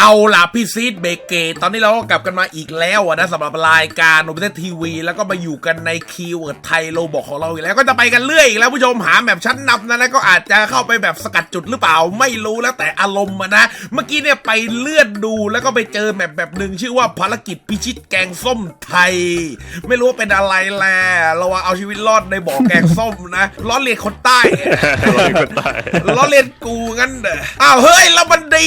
เอาล่ะพี่ซีดเบเกตตอนนี้เราก็กลับกันมาอีกแล้วอะนะสำหรับรายการโนบิเตทีวี แล้วก็มาอยู่กันในคีย์เวิร์ดไทยโลบอกของเราอีกแล้วก็จะไปกันเรื่อยอีกแล้วผู้ชมหาแบบชั้นนำนะนะก็อาจจะเข้าไปแบบสกัดจุดหรือเปล่าไม่รู้แล้วแต่อารมณ์อะนะ เมื่อกี้เนี่ยไปเลื่อนดูแล้วก็ไปเจอแบบแบบหนึ่งชื่อว่าภารกิจพิชิตแกงส้มไทย ไม่รู้ว่าเป็นอะไรแหละเราว่าเอาชีวิตรอดในบ่อแกงส้มนะล้อเลียนคนใต้เราเป็นคนตายล้อเล่นกูงั้นเด้ออ้าวเฮ้ยแล้วมันดี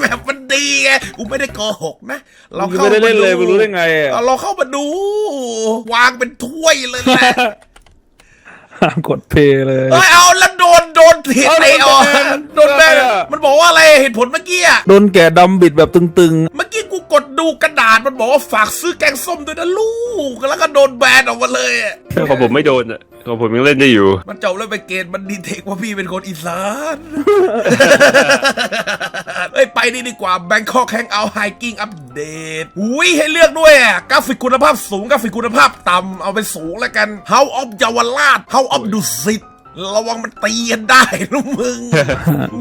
แบบมันดีไงกูไม่ได้โกหกนะ เรามึงเข้าไม่ได้เล่นเลยามึงรู้ได้ไงอะเราเข้ามาดู วางเป็นถ้วยเลยแหละห้ามกดเพลย์เลยเฮ้ยเอาแล้วโดนโดนเตะเอาเตะออกโดนแบนโดนแบนโดนแบนอะมันบอกว่าอะไรเหตุผลเมื่อกี้อะโดนแก่ดำบิดแบบตึงเมื่อกี้ กูกดดูกระดาษมันบอกว่าฝากซื้อแกงส้มด้วยนะลูก แล้วก็โดนแบนออกมาเลยอะของผมไม่โดนอะของผมยังเล่นได้อยู่ มันจบแล้วไปเกณฑ์มันดีเทคว่าพี่เป็นคนอีสาน เอ้ยไปนี่ดีกว่า Bangkok Hangout Hiking Update อุ้ยให้เลือกด้วยอะกราฟิกคุณภาพสูงกราฟิกคุณภาพต่ำเอาไปสูงแล้วกัน How of เยาวราช How of ดุสิต ระวังมันตีกันได้นะมึง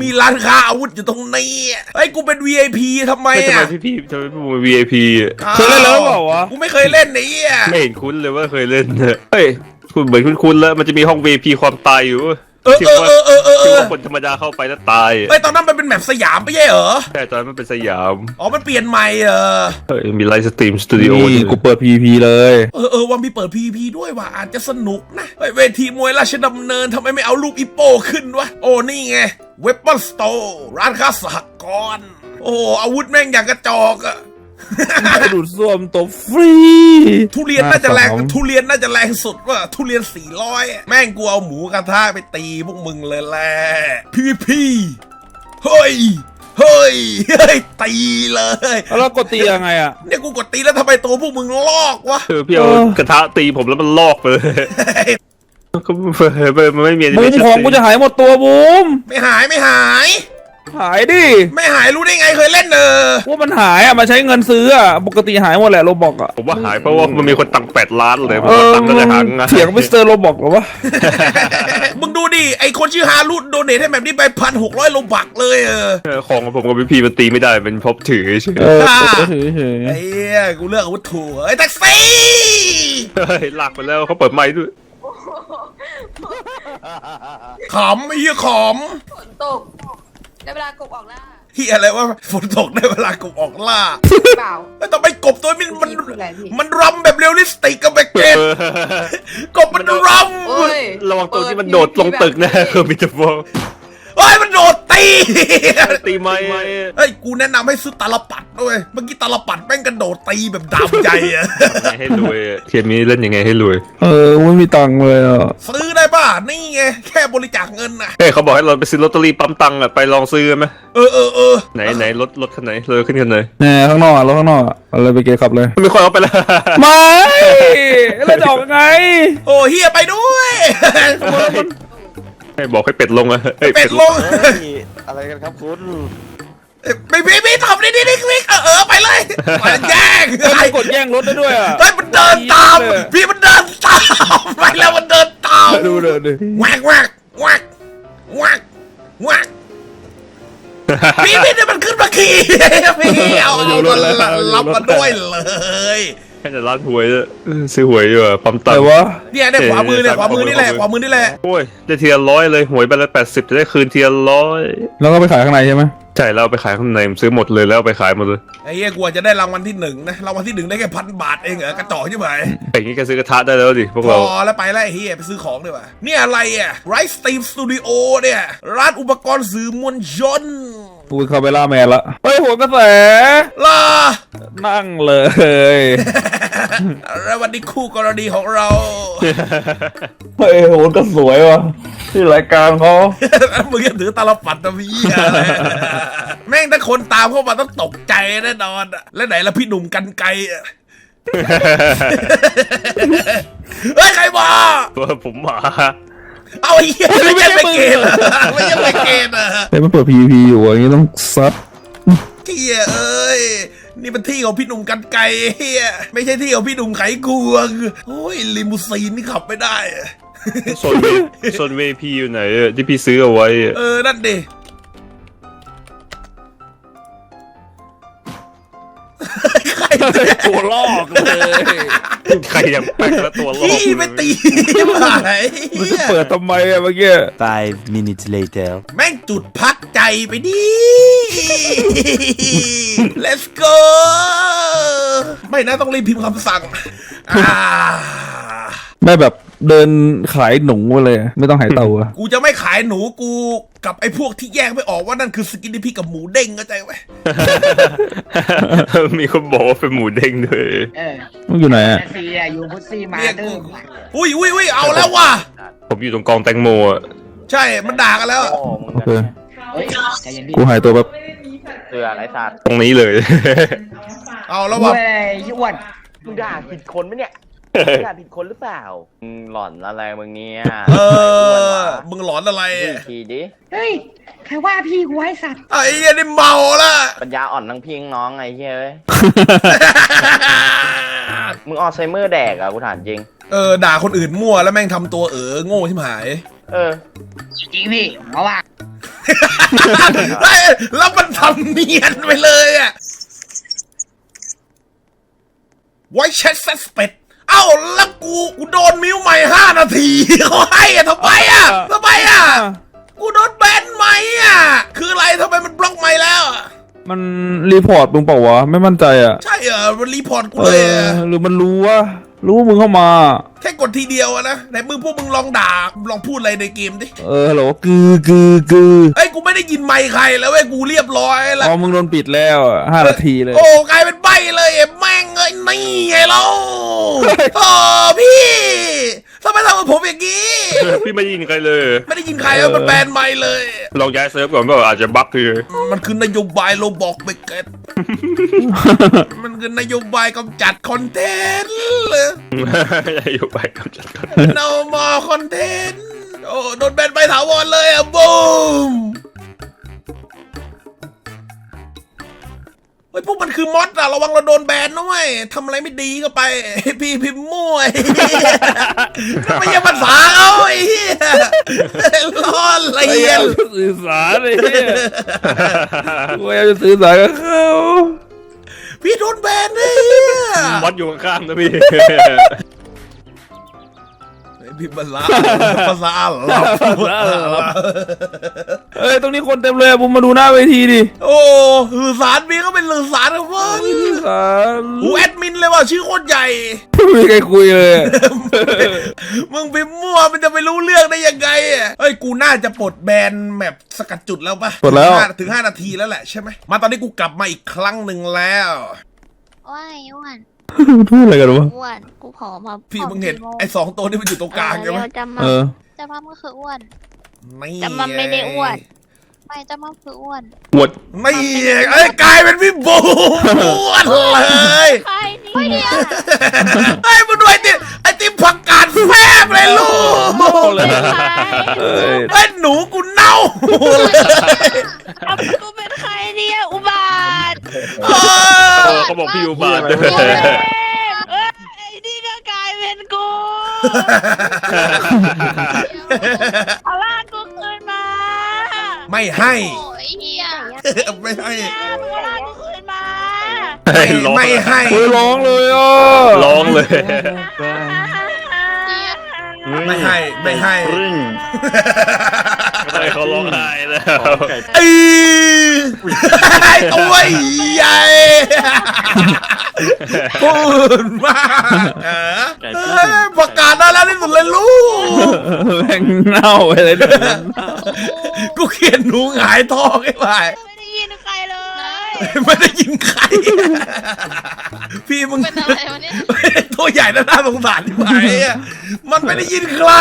มีร้านค้าอาวุธอยู่ตรงนี้อะเฮ้ยกูเป็น VIP ทำไมไม่ทำไมอะพี่พี่ทำไมพี่ผมเป็น VIP อะๆเคยเล่นแล้วหรือเปล่าวะ กูไม่เคยเล่นนี่อะไม่เห็นคุ้นเลยว่าเคยเล่นอะเฮ้ยคุณเหมือนคุณคุ้นๆแล้วมันจะมีห้อง VIP ความตายอยู่เออที่เออว่าเออเออเออเอที่อว่าคนธรรมดาเข้าไปแล้วตายอะเฮ้ยตอนนั้นมันเป็นแบบสยามไม่ใช่เหรอใช่ตอนนั้นมันเป็นสยามอ๋อ มันเปลี่ยนใหม่เหรอเฮ้ยมีไลฟ์สตรีมสตูดิโอนี่กูเปิด PVP เลย เออเออวันพี่เปิด PVP ด้วยว่ะอาจจะสนุกนะเฮ้ยเวทีมวยราชดำเนินทำไมไม่เอารูปอีโป้ขึ้นวะ โอ้นี่ไง เว p ป n นสโตร์ร้านค้าสหกรณ์ โอ้อาวุธแม่งอย่างกระจอกอะไป ดูดซ่วมตบฟรี ทุเรียนน่าจะแรงสองทุเรียนน่าจะแรงสุดว่ะทุเรียน400แม่งกูเอาหมูกระทะไปตีพวกมึงเลยแหละ PVP เฮ้ยเฮ้ย เฮ้ย ตีเลย แล้วกดตียังไงอะ เนี่ยกูกดตีแล้วทำไมตัวพวกมึงลอกวะเออพี่เอาเออกระทะตีผมแล้วมันลอกไปเลยก็มันไม่มีบูมของกูจะหายหมดตัวบูมไม่หายไม่หาย หายดิไม่หายรู้ได้ไงเคยเล่นเนอว่ามันหายอะมาใช้เงินซื้ออะปกติหายหมดแหละโรบอกอะผมว่าหายเพราะว่ามันมีคนตังแปดล้านเลยผมเอว่าอตังค์ก็เลยหางงานเถียงมิสเตอร์โรบอกหรอวะมึงดูดิไอคนชื่อฮารุโดเนทให้แบบนี้ไปพันหกร้อยโลบักเลยเออเออของของผมกับพี่พีมันตีไม่ได้เป็นพบถือเฉยเอออ่าก็ถือเฉยไอ้เหี้ยกูเลือกอาวุธถูกไอ้แท็กซี่เฮ้ยลากไปแล้วเขาเปิดไม้ด้วยขำไอ้เหี้ยขฝนตก ได้เวลากบออกล่าำเหี้ยอะไรวะฝนตกได้เวลากบออกล่าเปล่าแล้วทำไมกบตัวมันมันพี่พูดอะไรพี่มันรำแบบเรียลลิสติกกับแบกเกตกบมันรโอ้ยระวังตัวที่มันโดดลงตึกนะคือมิจะบอกำเฮ้ยมันโดดตี ตีไม้เฮ้ยกูแนะนำให้ซื้อตาลปัดด้วยเมื่อกี้ตาลปัดแม่งกระโดดตีแบบดาบใหญ่อะให้รวยเกมนี้เล่นยังไงให้รวย เออไม่มีตังค์เลยอะซื้อได้ป่ะนี่ไงแค่บริจาคเงินนะเฮ้ยเขาบอกให้เราไปซื้อลอตเตอรี่ปั๊มตังค์อะไปลองซื้อกันไหมเออเออเออไหนไหนรถรถคันไหนเลยขึ้นคันไหนแน่ข้างนอกอะรถข้างนอกอะอะไรไปเกะขับเลยมีคนเอาไปแล้วไม่แล้วจะออกยังไง โอ้เฮียไปด้วย ให้บอกให้เป็ดลงอะเฮ้ยเป็ดลงอะไรกันครับคุณไม่พี่พี่ทำนี่นี่นี่พี่เออเออไปเลยไปแย่งเฮ้ยมันกดแย่งรถได้ด้วยอะเฮ้ยมันเดินตามพี่มันเดินตามไปแล้วมันเดินตามดูเลยดิแวกแวกแวกแวกแวกพี่พี่เนี่ยมันขึ้นมาขี่พี่เอาเอามันรับมาด้วยเลย แค่จะร้านหวยอะซื้อหวยอยู่อะปั๊มตัแต่งค์วะเนี่ยเนี่ยขวามือเนี่ยขวามือนี่แหละขวามือนี่แหละโอ้ยได้ทีละร้อยเลยหวยไปละแปดสิบจะได้คืนทีละร้อยแล้วก็ไปขายข้างในใช่ไหมใช่แล้วเอาไปขายข้างในผมซื้อหมดเลยแล้วเอาไปขายหมดเลยไอ้เหี้ยกลัวจะได้รางวัลที่หนึ่งนะรางวัลที่หนึ่งได้แค่พันบาทเองเหรอกระจอกใช่ไหมอย่างนี้ก็ซื้อกระทะได้แล้วดิพวกพเรา อแล้วไปแล้วไอ้เฮียไปซื้อของดีกว่าเนี่ยอะไรอะไรสตีมสตูดิโอเนี่ยร้านอุปกรณ์สื่อมวลชนกูเข้าไปล่าแมนละเฮ้ยหัวกระแส ล่ะนั่งเลย แล้ววันนี้คู่กรณีของเราเฮ้ยโหก็สวยว่ะที่รายการเขามึงจะถือตาลปัดตะวียอะไรแม่งถ้าคนตามเข้ามาต้องตกใจแน่นอนอะแล้วไหนละพี่หนุ่มกันไกรอะเฮ้ยใครมาว่าผมหมาเอาไอ้เหี้ยไม่ใช่ไปเกณฑ์เหรอไม่ใช่ไปเกณฑ์เหรอเฮ้ยมันเปิด PVP อยู่อะอย่างนี้ต้องซัดเฮียเอ้ย นี่เป็นที่ของพี่หนุ่มกันไก่เฮียไม่ใช่ที่ของพี่หนุ่มไขควงโอ้ยลิมูซีนนี่ขับไม่ได้โซนเวโซนเวพีอยู่ไหนที่พี่ซื้อเอาไว้ เออ นั่นดิตัวลอกเลยใครอย่างแป๊กล้ตัวลอกพี่ไม่ตีไหนมัเปิดทำไมอะเมื่อกี้ Five minutes later แม่งจุดพักใจไปดิ let's go ไม่นะต้องรีบพิมพ์คำสั่งอ่าไม่แบบเดินขายหนูเลย ไม่ต้องหายเตาอะกูจะไม่ขายหนูกูกับไอ้พวกที่แยกไม่ออกว่านั่นคือสกินดิพี่กับหมูเด้งเข้าใจไหมมีคนบอกว่าเป็นหมูเด้งด้วยเออมันอยู่ไหนอะแท็กซี่อะอยู่พุทซี่มาเรียกดื้กูออุ้ยอุ้ยอุ้ยเอาแล้วว่ะ ผมอยู่ตรงกองแตงโมอะใช่มันด่ากันแล้ว โอเค เฮ้ยใจเย็นดิกูหายตัวแบบ เสือไรสัตว์ตรงนี้เลย เอาแล้วเว้ว่ะยยี่อ้วนมึงด่าผิดคนไหมเนี่ยด่าผิดคนหรือเปล่ามึงหล่อนอะไรมึงเนี่ยเออ มึงหลอนอะไรดูอีกทีดิเฮ้ย ใครว่าพี่กูไอ้สัตว์ ไอ้เหี้ยนี่เมาละปัญญาอ่อนทั้งพี่ทั้งน้องไอ้เฮ้ยมึงออลไซเมอร์แดกอะกูถามจริง เออด่าคนอื่นมั่วแล้วแม่งทำตัวเออโง่ชิบหาย เออจริงพี่เพราะว่าเฮ้ยแล้วมันทำเนียนไปเลยอะไว้เช็ดเซสเป็ดเอ้าแล้วกูกูโดนมิวใหม่ห้านาทีเขาให้อะทำไมอะทำไมอะกูโดนแบนไหมอะคืออะไรทำไมมันบล็อกไม่แล้วอะมันรีพอร์ตมึงเปล่าวะ ไม่มั่นใจอะใช่เหรอมันรีพอร์ตกูเอเลยออะ หรือมันรู้ว่า รู้ว่ามึงเข้ามา แค่กดทีเดียวอะนะไหนมึงพวกมึงลองด่าลองพูดอะไรในเกมดิเออฮัลโหลกือกือกือเอ้ยกูไม่ได้ยินไมค์ใครแล้วเว้ยกูเรียบร้อยแล้วอ๋อมึงโดนปิดแล้วอะห้านาทีเลย โอ้กลายเป็นใบเลยไอ้แม่งเอ้ยนี่ไงเรา โอ้พี่ ทำไมทำกับผมอย่างนี้ พี่ไม่ได้ยินใครเลย ไม่ได้ยินใครว่ามันแบนไม่เลย ลองย้ายเซิร์ฟก่อนก็อาจจะบั๊กคือ มันคือนโยบายโลบอกเบเกตมันคือนโยบายกำจัดคอนเทนต์เลยอยู่ไปกำจัดกัน no more content โอ้โดนแบนไปถาวรเลยอะบูม เฮ้ยพวกมันคือมอสอะระวังเราโดนแบนนะเว้ยทำอะไรไม่ดีก็ไป พี่พิมพ์มั่วไอ้เหี้ยนั่นไม่ใช่ภาษาเขาไอ้เหี้ยล้อเลียน สื่อสารเลยเนี่ยกูพยายามจะสื่อสารกับเขาพี่โดนแบนเนี่ยวัดอยู่ข้างๆนะพี่ พี่ภาษาภาษาอาหรับเอ้ยตรงนี้คนเต็มเลยอะผมมาดูหน้าเวทีดิโอ้สื่อสารมีก็เป็นสื่อสารครับเว่าสื่อสารหูแอดมินเลยว่ะชื่อโคตรใหญ่ไม่มีใครคุยเลยอะมึงพิมพ์มั่วมันจะไปรู้เรื่องได้ยังไงอะเฮ้ยกูน่าจะปลดแบนแมปสกัดจุดแล้วปะปลดแล้วถึงห้าถึงห้านาทีแล้วแหละใช่ไหมมาตอนนี้กูกลับมาอีกครั้งหนึ่งแล้วว้ายอ้วน พูดอะไรกันวะอ้วนกูผอมมาพี่ผอมึงเห็นกี่โมไอ้สองตัวนี้มันอยู่ตรงกลางใช่ไหมเออเดี๋ยวจะมาเออจะมาก็คืออ้วนนี่แต่มันไม่ได้อ้วน ไม่จะมาคืออ้วนหมดไม่ไอ้ยกลายเป็นพี่บูมอ้วนเลยใครเนี่ยไอ้ยมึงดูไอ้ติมไอ้ติมผักกาดแฟบเลยลูกเลยเอ้ยไอ้หนูกูเน่าเลยเอากูเป็นใครเนี่ยอุบาทเออเออเขาบอกพี่อยู่บ้านด้วยเอ้ยเอ้ยไอ้นี่ก็กลายเป็นกูเอาล่ากกูคืนมาไม่ให้ โอ้ยเฮียไม่ให้มึงเอาล่ากกูคืนมาไม่ไม่ให้ โอ้ยร้องเลยอะร้องเลย ไม่ให้ไม่ให้ไม่ให้เขาร้องไห้แล้วไอ้ไอ้ตัวใหญ่พูดมากเออเอ้ยประกาศได้แล้วที่สุดเลยลูกแม่งเน่าไปเลยเดี๋ยวนั้นกูเขียนหนูหงายท้องไอ้ไปไม่ได้ยินใครเลย ไม่ได้ยินใคร พี่มึงเป็นอะไรวะเนี่ยตัวใหญ่น่าน่าสงสารที่ไหนอะมันไม่ได้ยินใคร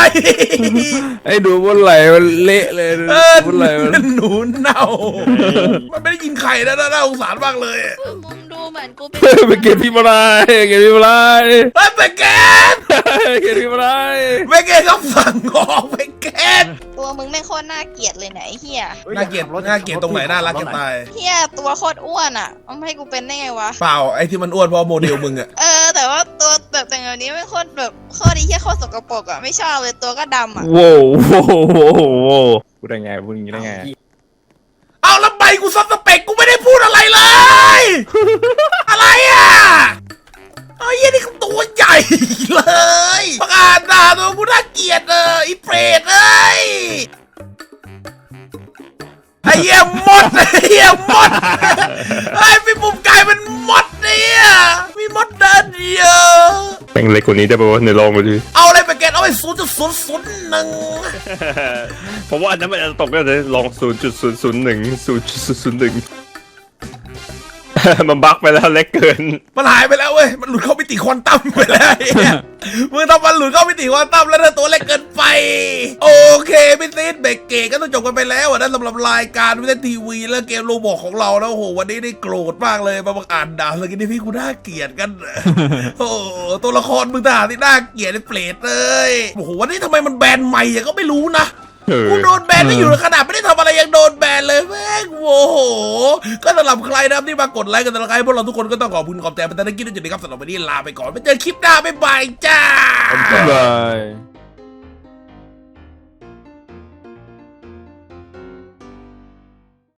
ไอ้ดูบนไหลมันเละเลยเออบนไหลมัน หนูเน่า มันไม่ได้ยินใครนะน่าน่าสงสารมากเลยมึงดู เหมือนกูเป็นไปเก็บพี่มาได้เก็บพี่มาได้เฮ้ยไปแกนเก็บพี่มาได้ไปแกนต้องสั่งออกไปแกนตัวมึงไม่งโคตรน่าเกลียดเลยไหนเฮียน่าเกลียดน่าเกลียดตรงไหนน่ารักจะตายเฮียตัวโคตรอ้วนอะมันให้กูเป็นได้ไงวะเปล่าไอ้ที่มันอ้วนเพราะโมเดลมึงอะเออแต่ว่าตัวแบบแต่งแบบนี้ไม่โคตรแบบโคตรดีแค่โคตรสกปรกอะไม่ชอบเลยตัวก็ดำอะโว้วโว้วโว้วโว้วพูดได้ไงพูดอย่างนี้ได้ไง เอาแล้วใบกูซับสเปกกูไม่ได้พูดอะไรเลย อะไรอะเหี้ยนี่ก็ตัวใหญ่เลยประกาศด่าตัวกูน่าเกลียดเอออีเปรตเอ้ยไอ้เหี้ยมดไอ้เหี้ยมดไอ้พี่ปุ่มกลายเป็นมดเนี่ยมีมดเดินเดียว แม่งเล็กกว่านี้ได้ป่าวะในลองมาดูเอาอะไรไปเกตเอาไปศูนย์จุดศูนย์ศูนย์หนึ่งผมว่าอันนั้นมันจะตกก็เลยลอง0.001 0.001 มันบั๊กไปแล้วเล็กเกิน มันหายไปแล้วเว้ย มันหลุดเข้ามิติควอนตัมไปแล้วไอ้เหี้ยมึงทำมันหลุดเข้ามิติควอนตัมแล้วนะตัวเล็กเกินไป โอเคพี่ซีดเบรกเกตก็ต้องจบกันไปแล้วอะนะสำหรับรายการวิทยทีวีและเกมโรบอกของเรานะโอ้โหวันนี้ได้โกรธมากเลยมาบังอ่านด่าเลยกินนี่พี่กูน่าเกลียดกัน โอ้โหตัวละครมึงทหารที่น่าเกลียดไอ้เปรตเลย โอ้โหวันนี้ทำไมมันแบนใหม่อะก็ไม่รู้นะเออ กูโดนแบนไม่อยู่ขนาดไม่ได้ทำอะไรยังโดนแบนเลยแม่งโอ้โห ก็สำหรับใครนะครับที่มากดไลค์กันตะไคร้พวกเราทุกคนก็ต้องขอบคุณขอบใจเป็นตะกี้ด้วยจุดนี้ครับสำหรับวันนี้ลาไปก่อนไปเจอคลิปหน้าบ๊ายบายจ้าบาย